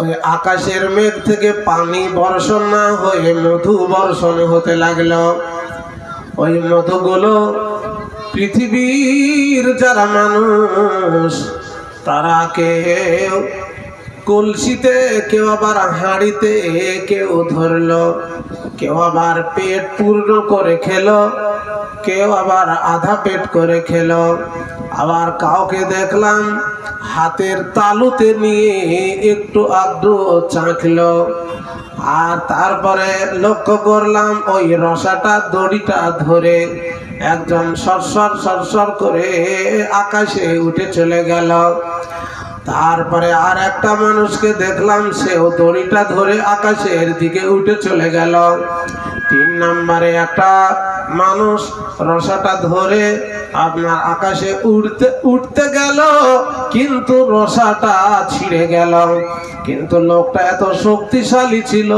ওই আকাশের মেঘ থেকে পানি বর্ষণ না হয়ে মধু বর্ষণ হতে লাগল। ওই মধুগুলো পৃথিবীর যারা মানুষ, তারা কেউ কলসিতে, কেউ আবার হাঁড়িতে কেউ ধরলো। কেউ আবার পেট পূর্ণ করে খেলো, কেউ আবার আধা পেট করে খেলো। আবার কাউকে দেখলাম হাতের তালুতে নিয়ে একটু আধটু চাঁকল আর তারপরে লক্ষ্য করলাম ওই রসাটা দড়িটা ধরে একজন সরসর সরসর করে আকাশে উঠে চলে গেল। তারপরে আর একটা মানুষকে দেখলাম, সেও দড়িটা ধরে আকাশের দিকে উঠে চলে গেল। তিন নম্বরে একটা মানুষ রসাটা ধরে আপনার আকাশে উড়তে উঠতে গেল, কিন্তু রসাটা ছিঁড়ে গেল। কিন্তু লোকটা এত শক্তিশালী ছিল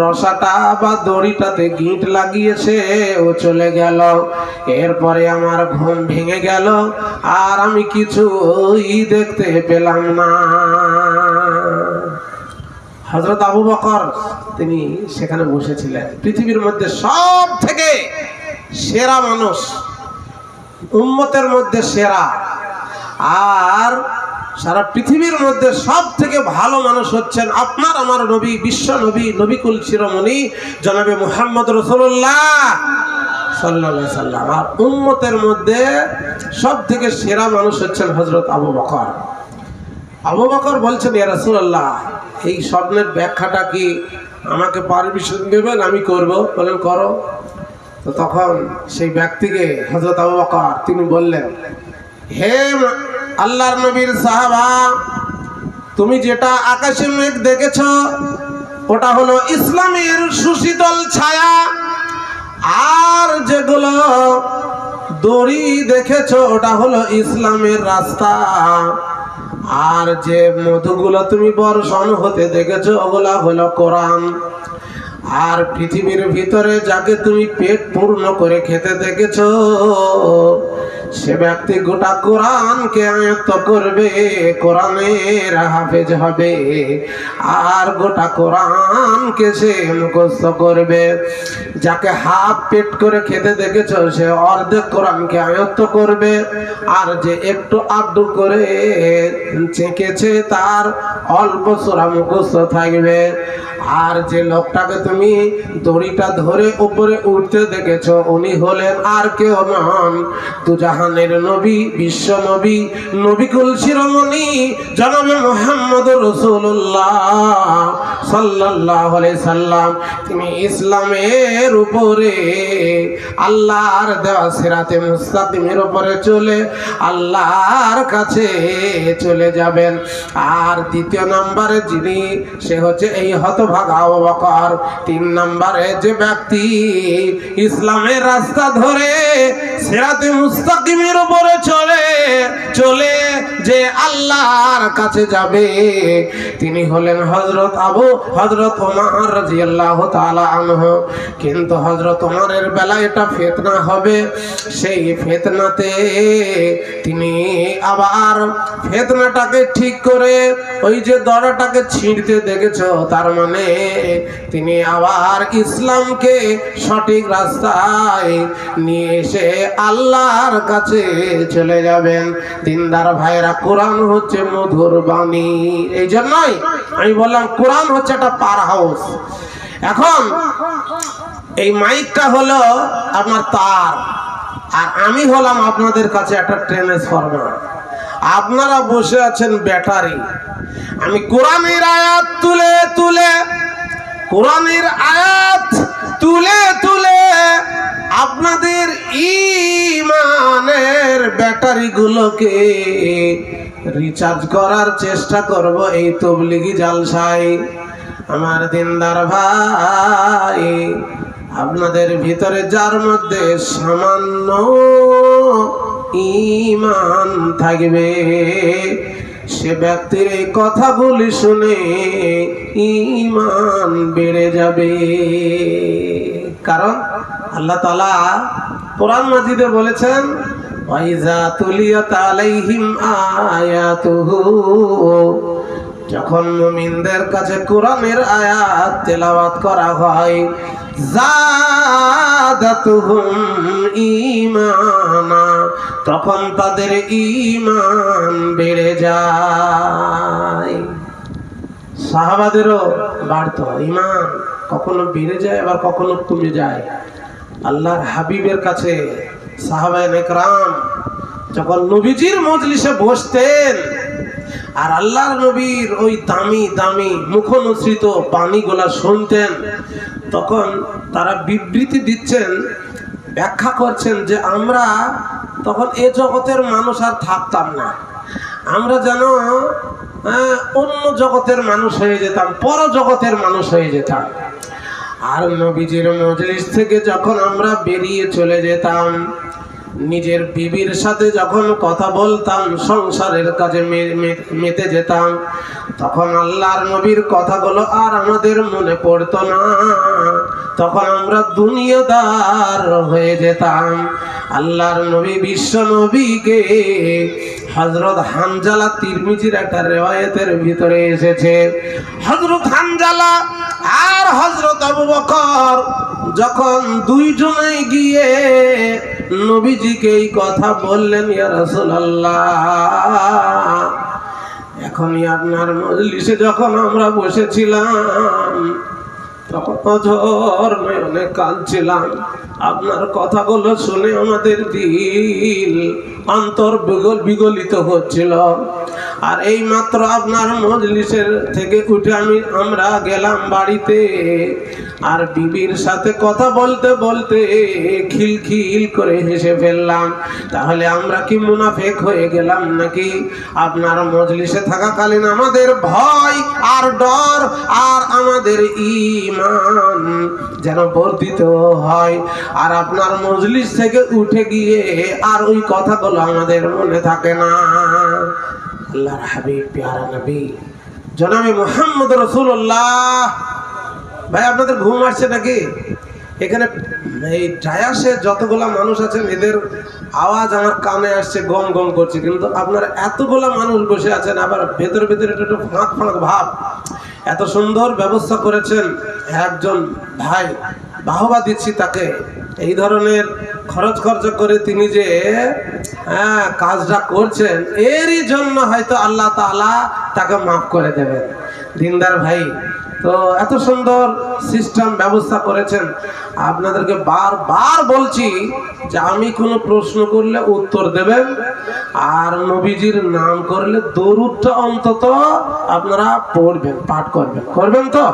রসাটা বা দড়িটাতে গিঁট লাগিয়েছে ও চলে গেল। এরপরে আমার ঘুম ভেঙে গেল, আর আমি কিছুই দেখতে পেলাম না। হজরত আবু বকর, তিনি সেখানে বসেছিলেন। পৃথিবীর মধ্যে সব থেকে সেরা মানুষ উম্মতের মধ্যে সেরা। আর সারা পৃথিবীর মধ্যে সব থেকে ভালো মানুষ হচ্ছেন আপনার, আমার নবী, বিশ্ব নবী, নবিকুল শিরোমণি, জনাবে মুহাম্মদ রসুল্লাহ সাল্লাহ সাল্লাম। আর উম্মতের মধ্যে সব থেকে সেরা মানুষ হচ্ছেন হজরত আবু বকর। আবু বকর বলছেন, ইয়া রাসূলুল্লাহ, এই স্বপ্নের ব্যাখ্যাটা কি আমাকে পারমিশন দেবেন? আমি করব। বলেন, করো। তো তখন সেই ব্যক্তিকে হজরত আবু তিনি বললেন, হে আল্লাহর নবীর সাহাবা, তুমি যেটা আকাশে মেঘ দেখেছ, ওটা হলো ইসলামের সুশীতল ছায়া। আর যেগুলো দড়ি দেখেছ, ওটা হলো ইসলামের রাস্তা। আর যে মধুগুলো তুমি বর্ষণ হতে দেখেছ, ওগুলা হলো কোরআন। আর পৃথিবীর ভিতরে যাকে তুমি পেট পূর্ণ করে খেতে দেখেছ সে ব্যক্তি গোটা কোরআনকে আয়ত্ত করবে, কোরআনের হাফেজ হবে। আর গোটা কোরআনকে সে মুখস্থ করবে। যাকে হাফ পেট করে খেতে দেখেছ, সে অর্ধেক কোরআনকে আয়ত্ত করবে। আর যে একটু আড্ডু করে চেকেছে, তার অল্প সোরা মুখস্থ থাকবে। আর যে লোকটাকে তুমি দড়িটা ধরে উপরে উঠতে দেখেছ, উনি হলেন আর কেউ নন। দুজাহানের নবী, বিশ্ব নবী, নবিকুল শিরোমণি, জনাবে মোহাম্মদ রসুল্লাহ সাল্লাহ সাল্লাম। তিনি ইসলামের উপরে, আল্লাহর দেওয়া সিরাতে মুস্তাকিমের উপরে চলে, আল্লাহর কাছে চলে যাবেন। আর দ্বিতীয় নম্বরে যিনি, সে হচ্ছে এই হতভাগা বকর। তিন নম্বরে যে ব্যক্তি ইসলামের রাস্তা ধরে সিরাতে মুস্তাকিমের উপরে চলে চলে যে আল্লাহর কাছে যাবে। তিনি হলেন হজরত আবু হজরত ওমর রাদিয়াল্লাহু তাআলা আনহু। কিন্তু হজরত ওমরের বেলায় এটা ফিতনা হবে। সেই ফিতনাতে তিনি আবার ফিতনাটাকে ঠিক করে ওই যে দড়াটাকে ছিঁড়তে দেখেছ, তার মানে তিনি আবার ইসলামকে সঠিক রাস্তায় নিয়ে এসে আল্লাহর কাছে চলে যাবেন। দিনদার ভাইরা কোরআন হচ্ছে মধুর বাণী। এই জন্যই আমি বললাম, কোরআন হচ্ছে একটা পার হাউস। এখন এই মাইকটা হলো আপনার তার, আর আমি হলাম আপনাদের কাছে একটা ট্রান্সফরমার। আপনারা বসে আছেন ব্যাটারি। আমি কোরআনের আয়াত তুলে তুলে, কোরআনের আয়াত তুলে তুলে আপনাদের ইমানের ব্যাটারিগুলোকে রিচার্জ করার চেষ্টা করব এই তবলিগি জালসায়। আমার দিনদার ভাই, আপনাদের ভিতরে যার মধ্যে সামান্য ইমান থাকবে, সে ব্যক্তির এই কথাগুলি শুনে ইমান বেড়ে যাবে। কারণ আল্লাহ তালা কোরআন মাজিদে বলেছেন ওয়াইজা তুলিয়াত আলাইহিম আয়াতুহু। যখন মুমিনদের কাছে কোরআনের আয়াত তেলাওয়াত করা হয় জাদাতুহুম ঈমানা, তখন তাদের ঈমান বেড়ে যায়। সাহাবাদেরও বাড়তো ইমান কখনো বেড়ে যায় আবার কখনো কমে যায়। আল্লাহর হাবিবের কাছে সাহাবায় নেকরাম যখন নবীজির মজলিসে বসতেন আর আল্লাহর নবীর ওই দামি দামি মুখনসৃত বাণীগুলা শুনতেন তখন তারা বিবৃতি দিচ্ছেন ব্যাখ্যা করছেন যে আমরা তখন এ জগতের মানুষ আর থাকতাম না। আমরা যেন আহ, অন্য জগতের মানুষ হয়ে যেতাম পর জগতের মানুষ হয়ে যেতাম। আর নবীজির মজলিস থেকে যখন আমরা বেরিয়ে চলে যেতাম নিজের বিবির সাথে যখন কথা বলতাম, সংসারের কাজে মেতে যেতাম, তখন আল্লাহর নবীর কথাগুলো আর আমাদের মনে পড়তো না। তখন আমরা দুনিয়াদার হয়ে যেতাম। আল্লাহর নবী বিশ্ব নবীকে হজরত হামজালা তিরমিজির একটা রেওয়ায়তের ভিতরে এসেছে। হজরত হামজালা আর হজরত আবু বকর যখন দুইজনে গিয়ে নবীজিকে এই কথা বললেন, ইয়া রাসূলুল্লাহ, এখনই আপনার মজলিসে যখন আমরা বসেছিলাম, তখন অঝর নয়নে কাঁদছিলাম। আপনার কথাগুলো শুনে আমাদের দিল অন্তর বিগল বিগলিত হচ্ছিল। আর এই মাত্র আপনার মজলিসের থেকে উঠে আমি আমরা গেলাম বাড়িতে। আর বিবির সাথে কথা বলতে বলতে খিলখিল করে হেসে ফেললাম। তাহলে আমরা কি মুনাফেক হয়ে গেলাম নাকি? আপনার মজলিসে থাকাকালীন আমাদের ভয় আর ডর আর আমাদের ইমান যেন বর্ধিত হয়। আর আপনার মজলিস থেকে উঠে গিয়ে আর ওই কথাগুলো আমাদের মনে থাকে না। আল্লাহর হাবিব, পেয়ারা নবী। জনাবি মোহাম্মদ রসুল্লাহ ভাই, আপনাদের ঘুম আসছে নাকি? এখানে এই ডায়াসে যতগুলা মানুষ আছেন, এদের আওয়াজ আমার কানে আসছে, গম গম করছে। কিন্তু আপনারা এতগুলা মানুষ বসে আছেন, আবার ভেতরে ভেতরে একটু একটু ফাঁক ফাঁক ভাব। এত সুন্দর ব্যবস্থা করেছেন একজন ভাই, বাহবা দিচ্ছি তাকে। এই ধরনের খরচ খরচা করে তিনি যে হ্যাঁ কাজটা করছেন, এরই জন্য হয়তো আল্লাহ তাআলা তাকে মাফ করে দেবেন। দিনদার ভাই তো এত সুন্দর সিস্টেম ব্যবস্থা করেছেন। আপনাদেরকে বারবার বলছি যে আমি কোনো প্রশ্ন করলে উত্তর দেবেন, আর নবীজির নাম করলে দরুদটা অন্তত আপনারা পড়বেন, পাঠ করবেন। করবেন তো?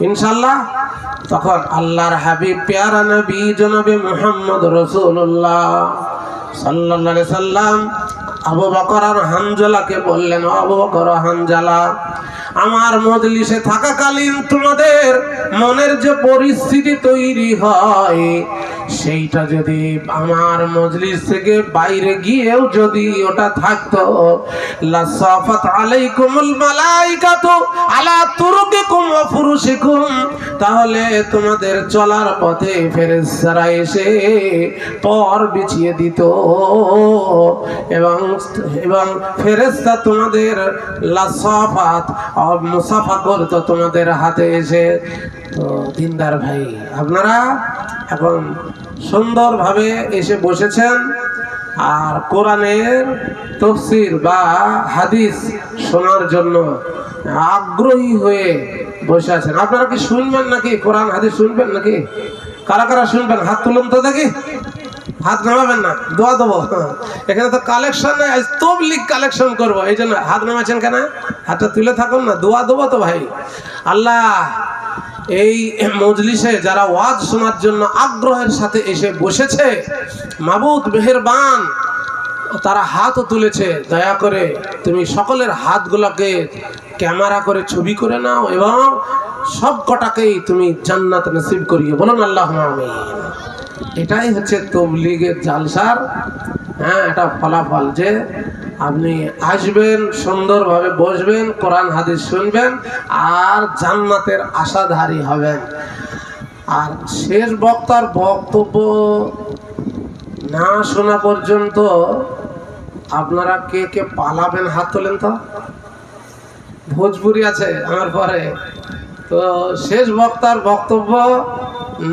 ইনশাল্লাহ। তখন আল্লাহর হাবিব, পেয়ারা নবী, জনাবে মুহাম্মদ রসুল্লাহ আলাইহি সাল্লাম আবু বকর আর হানজালাকে বললেন আবু বকর হানজালা আমার মজলিসে থাকাকালীন তোমাদের মনের যে পরিস্থিতি তৈরি হয় সেইটা যদি আমার মজলিস থেকে বাইরে গিয়েও যদি ওটা থাকতো, লাসাফাত আলাইকুমুল মালাইকাতু আলা তুরুকিকুম ওয়া ফুরুশিকুম, তাহলে তোমাদের চলার পথে ফেরেশতারা এসে পর বিছিয়ে দিত। এবং এবং ফেরেশতা তোমাদের লাসাফাত, মুসাফা করতো তোমাদের হাতে এসে। তো দিনদার ভাই, আপনারা এখন সুন্দরভাবে এসে বসেছেন আর কোরআনের তফসির বা হাদিস শোনার জন্য আগ্রহী হয়ে বসে আছেন। আপনারা কি শুনবেন নাকি? কোরআন, হাদিস শুনবেন নাকি? কারা কারা শুনবেন? হাত তুলুন তো দেখি। হাত নামাবেন না, দোয়া দেবো। এখানে তো কালেকশন নেই তবলিক কালেকশন করব। এই জন্য হাত নামাচ্ছেন কেন? হাতটা তুলে থাকুন না, দোয়া দেবো তো ভাই। আল্লাহ এই মজলিসে যারা ওয়াজ শোনার জন্য আগ্রহের সাথে এসে বসেছে, মাবুদ মেহেরবান, তারা হাতও তুলেছে, দয়া করে তুমি সকলের হাতগুলোকে ক্যামেরা করে ছবি করে নাও এবং সব কটাকেই তুমি জান্নাত নসিব করিয়ে বলুন আল্লাহ আমিন। এটাই হচ্ছে তবলিগের জালসার হ্যাঁ এটা ফলাফল যে আপনি আসবেন, সুন্দরভাবে বসবেন, কোরআন, হাদিস শুনবেন আর জান্নাতের আশাধারী হবেন। আর শেষ বক্তার বক্তব্য না শোনা পর্যন্ত আপনারা কে কে পালাবেন, হাত তোলেন তো? ভোজপুরি আছে আমার পরে। তো শেষ বক্তার বক্তব্য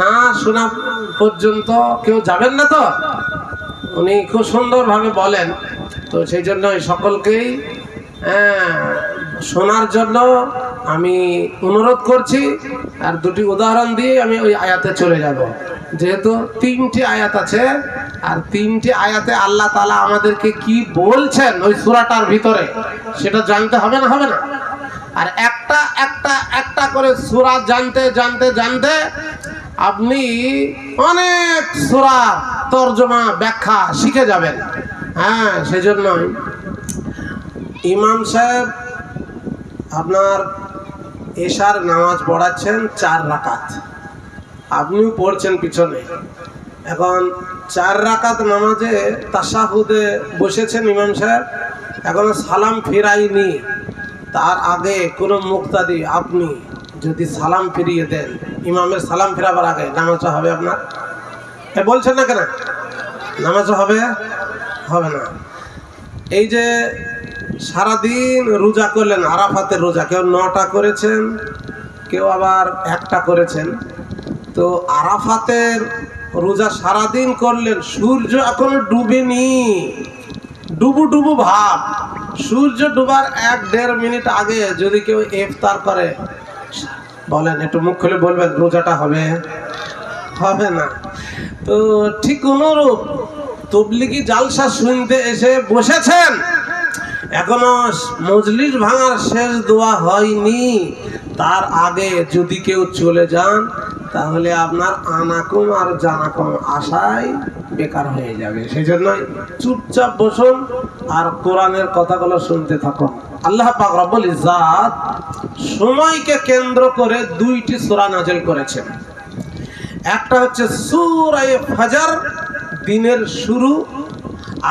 না শোনা পর্যন্ত কেউ যাবেন না তো? উনি খুব সুন্দরভাবে বলেন। তো সেই জন্য সকলকেই হ্যাঁ, শোনার জন্য আমি অনুরোধ করছি। আর দুটি উদাহরণ দিয়ে আমি ওই আয়াতে চলে যাব। যেহেতু তিনটি আয়াত আছে আর তিনটি আয়াতে আল্লাহ তালা আমাদেরকে কি বলছেন ওই সুরাটার ভিতরে সেটা জানতে হবে না হবে না? আর একটা একটা একটা করে সুরা জানতে জানতে জানতে আপনি অনেক সোরা তর্জমা, ব্যাখ্যা শিখে যাবেন। হ্যাঁ সেই সেজন্যই। ইমাম সাহেব আপনার এশার নামাজ পড়াচ্ছেন চার রাকাত। আপনিও পড়ছেন পিছনে। এখন চার রাকাত নামাজে তাসাহুদে বসেছেন ইমাম সাহেব, এখনও সালাম ফিরাইনি তার আগে কোনো মুক্তাদি, আপনি যদি সালাম ফিরিয়ে দেন, ইমামের সালাম ফেরাবার আগে নামাজটা হবে আপনার? বলছেন না কেন? নামাজ হবে? হবে না। এই যে সারাদিন রোজা করলেন, আরাফাতের রোজা, কেউ নটা করেছেন, কেউ আবার একটা করেছেন। তো আরাফাতের রোজা সারাদিন করলেন, সূর্য এখনও ডুবেনি। ডুবু ডুবু ভাব। সূর্য ডুবার এক দেড় মিনিট আগে যদি কেউ ইফতার করে বলেন, একটু মুখ খুলে বলবেন, রোজাটা হবে? হবে না। তো ঠিক অনুরূপ, তবলিগি জালসা শুনতে এসে বসেছেন। এখনও মজলিস ভাঙার শেষ দোয়া হয়নি। তার আগে যদি কেউ চলে যান, তাহলে আপনার আনাকুম আর জানাকুম আশাই বেকার হয়ে যাবে। সেই জন্য চুপচাপ বসুন আর কোরআনের কথাগুলো শুনতে থাকুন। আল্লাহ পাক রব্বুল ইজাত সময়কে কেন্দ্র করে দুইটি সূরা নাজিল করেছেন। একটা হচ্ছে সুরায় ফাজার, দিনের শুরু,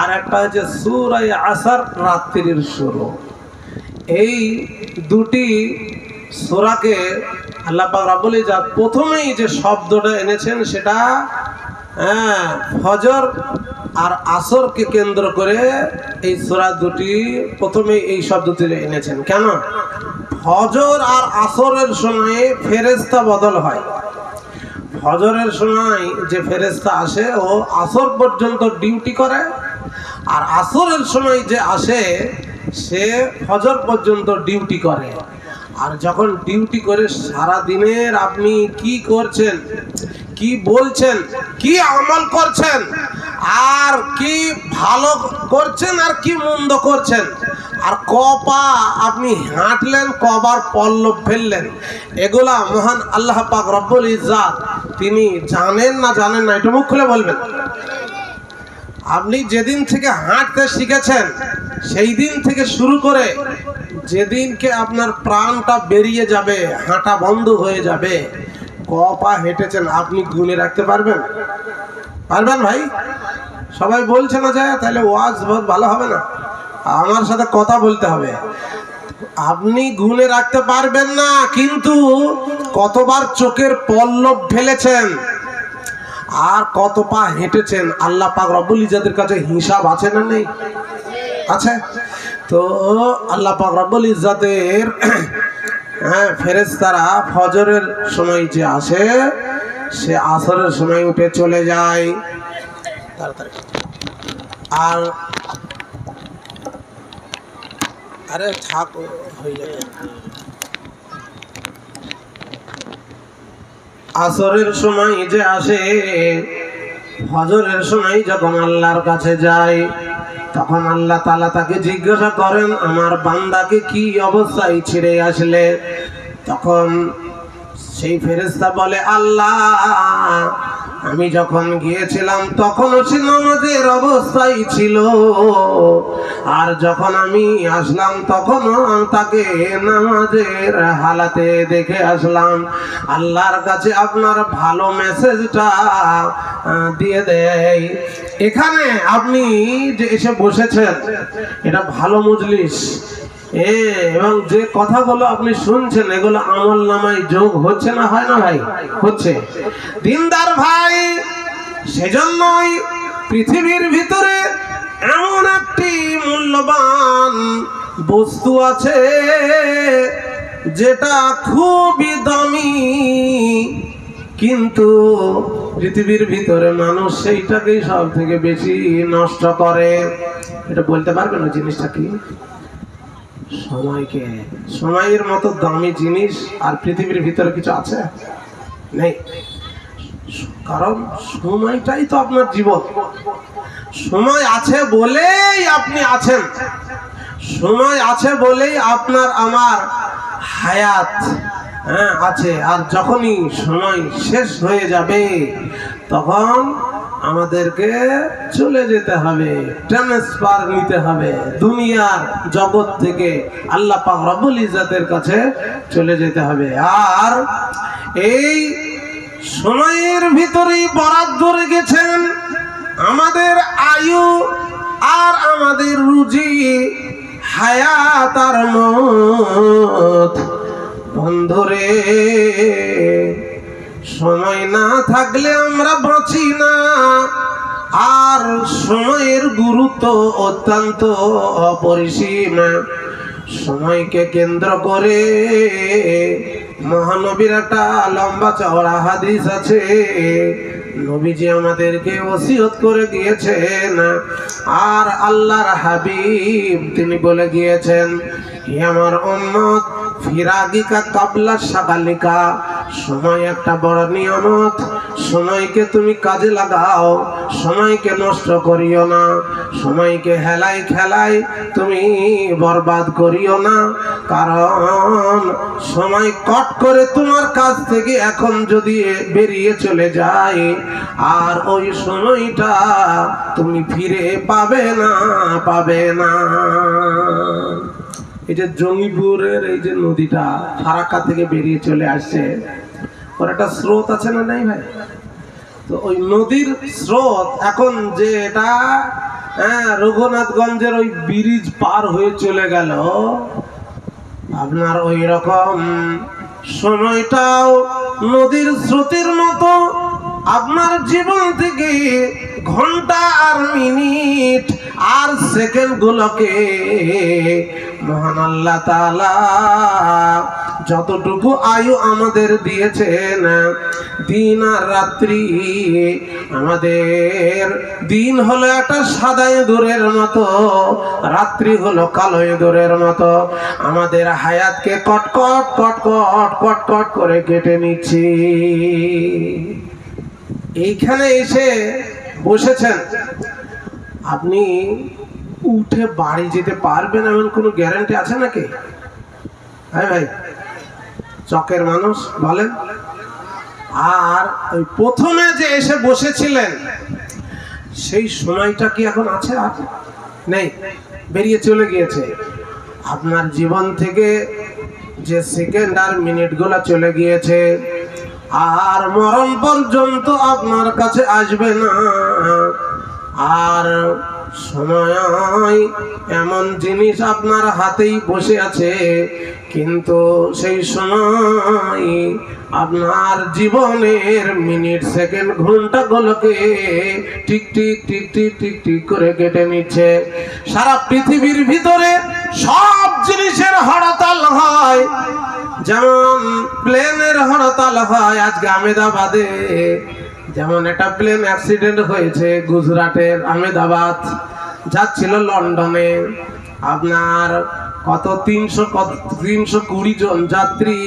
আর একটা হচ্ছে সুরায় আসার, রাত্রির শুরু। এই দুটি সূরাকে আল্লাহ রাব্বুল ইজাত প্রথমেই যে শব্দটা এনেছেন সেটা হ্যাঁ ফজর আর আসরকে কেন্দ্র করে এই সূরা দুটি প্রথমেই এই শব্দটি এনেছেন। কেন? ফজর আর আসরের সময়ে ফেরেশতা বদল হয়। ফজরের সময় যে ফেরেশতা আসে, ও আসর পর্যন্ত ডিউটি করে, আর আসরের সময় যে আসে, সে ফজর পর্যন্ত ডিউটি করে। আর যখন ডিউটি করে সারা দিনের আপনি কি করছেন, কি বলছেন, কি আমল করছেন, আর কি ভালো করছেন আর কি মন্দ করছেন আর কপা আপনি হাঁটলেন, কবার পল্লব ফেললেন। এগুলা মহান আল্লাহ পাক রব্বুল ইজ্জাত, তিনি জানেন না জানেন না, একটু মুখ খুলে বলবেন। আপনি যেদিন থেকে হাঁটতে শিখেছেন, সেই দিন থেকে শুরু করে যেদিনকে আপনার প্রাণটা বেরিয়ে যাবে, হাঁটা বন্ধ হয়ে যাবে ক পা হেঁটেছেন, আপনি গুনে রাখতে পারবেন? পারবেন ভাই? সবাই বলছে না যায়, তাহলে ওয়াজ ভালো হবে না? আমার সাথে কথা বলতে হবে। আপনি গুনে রাখতে পারবেন না, কিন্তু কতবার চোখের পল্লব ফেলেছেন আর কত পা হেঁটেছেন, আল্লাহ পাক রব্বুল ইজাদের কাছে হিসাব আছে না নেই? আছে? তো আল্লাহ পাক রব্বুল ইজাতের হ্যাঁ ফেরেশতারা ফজরের সময় যে আসে, সে আসরের সময় উঠে চলে যায়। তাড়াতাড়ি। আর আরে থাক হয়ে যাবে। আসরের সময় যে আসে, ফজরের সময় যখন আল্লাহর কাছে যায়, তখন আল্লাহ তালা তাকে জিজ্ঞাসা করেন, আমার বান্দাকে কি অবস্থায় ছেড়ে আসলে? তখন সেই ফেরেস্তা বলে, আল্লাহ আমি যখন গিয়েছিলাম, তখনও সে নামাজের অবস্থায় ছিল। আর যখন আমি আসলাম, তখনও তাকে নামাজের হালাতে দেখে আসলাম। আল্লাহর কাছে আপনার ভালো মেসেজটা দিয়ে দেয় এখানে আপনি যে এসে বসেছেন, এটা ভালো মজলিস। এবং যে কথাগুলো আপনি শুনছেন, এগুলো আমল নামায় যোগ হচ্ছে না, হয় না ভাই? হচ্ছে। দিনদার ভাই, সেজন্যই পৃথিবীর ভিতরে এমন একটি মূল্যবান বস্তু আছে, যেটা খুবই দামি, কিন্তু পৃথিবীর ভিতরে মানুষ সেইটাকেই সব থেকে বেশি নষ্ট করে। এটা বলতে পারবেন না জিনিসটা কি? সময়কে সময়ের মতো দামি জিনিস আর পৃথিবীর ভিতরে কিছু আছে? নেই। কারণ সময়টাই তো আপনার জীবন। সময় আছে বলেই আপনি আছেন। সময় আছে বলেই আপনার আমার হায়াত হ্যাঁ আছে। আর যখনই সময় শেষ হয়ে যাবে, তখন আমাদেরকে চলে যেতে হবে ট্রান্সফার নিতে হবে। দুনিয়ার জগৎ থেকে আল্লাহ পাক রব্বুল ইজাতের কাছে চলে যেতে হবে। আর এই সময়ের ভিতরেই বরাদ্দ রেখেছেন আমাদের আয়ু আর আমাদের রুজি, হায়াত আর মত। বন্ধরে সময় না থাকলে আমরা বাঁচি না। আর সময়ের গুরুত্ব অত্যন্ত অপরিসীম। সময়কে কেন্দ্র করে মহানবীর একটা লম্বা চওড়া হাদিস আছে। নবীজি আমাদেরকে ওসিয়ত করে গিয়েছেন আর আল্লাহর হাবিব তিনি বলে গিয়েছেন হে আমার উম্মত, ফিরাগিকা কাবলা সাকালিকা সময় একটা বড় নিয়ামত। সময়কে তুমি কাজে লাগাও সময়কে নষ্ট করিও না। সময়কে হেলাই খেলাই তুমি বরবাদ করিও না। কারণ সময় কট করে তোমার কাছ থেকে এখন যদি বেরিয়ে চলে যায়, আর ওই সময়টা তুমি ফিরে পাবে না পাবে না। এই যে জঙ্গিপুরের এই যে নদীটা ফারাক্কা থেকে বেরিয়ে চলে আসছে, ওর একটা স্রোত আছে না নাই ভাই? তো ওই নদীর স্রোত এখন যে এটা হ্যাঁ রঘুনাথগঞ্জের ওই ব্রিজ পার হয়ে চলে গেল, আপনার ওই রকম সময়টাও নদীর স্রোতের মতো, আপনার জীবন থেকে ঘণ্টা আর মিনিট আর সেকেন্ড গুলোকে মহান আল্লাহ যতটুকু আয়ু আমাদের দিয়েছেন, দিন আর রাত্রি আমাদের। দিন হলো একটা সাদা ইঁদুরের মতো, রাত্রি হলো কালো ইঁদুরের মতো। আমাদের হায়াতকে কটকট কটকট কটকট করে কেটে নিচ্ছি। এইখানে এসে বসেছেন। আপনি উঠে বাড়ি যেতে পারবেন এমন কোনো গ্যারান্টি আছে নাকি? হ্যাঁ ভাই, চকের মানুষ, বলেন। আর ওই প্রথমে যে এসে বসেছিলেন, সেই সময়টা কি এখন আছে আর? নেই, বেরিয়ে চলে গিয়েছে। আপনার জীবন থেকে যে সেকেন্ড আর মিনিটগুলো চলে গিয়েছে, আর মরণ পর্যন্ত আপনার কাছে আসবে না। আর সময় এমন জিনিস আপনার হাতেই বসে আছে, কিন্তু সেই সময় আপনার জীবনের minute, second ঘন্টাগুলোকে tick tick tick tick tick tick করে কেটে নিচ্ছে। সারা পৃথিবীর ভিতরে সব জিনিসের হরতাল হয়, যেমন প্লেনের হরতাল হয় আজকে আমেদাবাদে যেমন একটা প্লেন অ্যাক্সিডেন্ট হয়েছে গুজরাটের আহমেদাবাদ, যাচ্ছিল লন্ডনে। আপনার কত? তিনশো কত তিনশো কুড়ি জন যাত্রী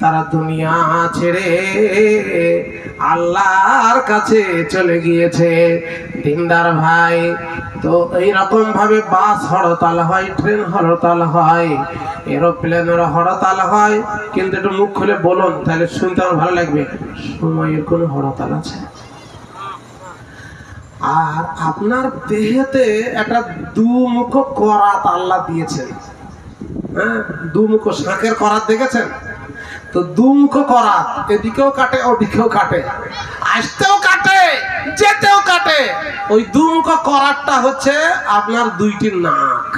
তারা দুনিয়া ছেড়ে আল্লাহর কাছে চলে গিয়েছে। দিনদার ভাই, তো এইরকম ভাবে বাস হরতাল হয়, ট্রেন হরতাল হয়, এরোপ্লেনের হরতাল হয়। কিন্তু একটু মুখ খুলে বলুন, তাহলে শুনতে আমার ভালো লাগবে। সময়ের কোনো হরতাল আছে? আর আপনার দেহেতে একটা দুমুখ করাত আল্লাহ দিয়েছেন। হ্যাঁ দুমুখ শাঁখের করাত দেখেছেন? তো দুমুখ করা, এদিকেও কাটে, ওদিকেও কাটে। আসতেও কাটে, যেতেও কাটে। ওই দুমুখ করারটা হচ্ছে আপনার দুইটি নাক।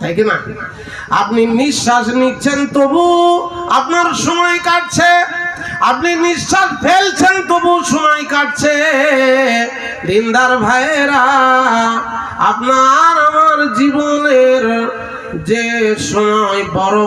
তাই কি আপনি নিঃশ্বাস নিচ্ছেন, তবু আপনার সময় কাটছে। আপনি নিঃশ্বাস ফেলছেন, তবু সময় কাটছে। দিনদার ভাইয়েরা, আপনার আমার জীবনের যে সময় বড়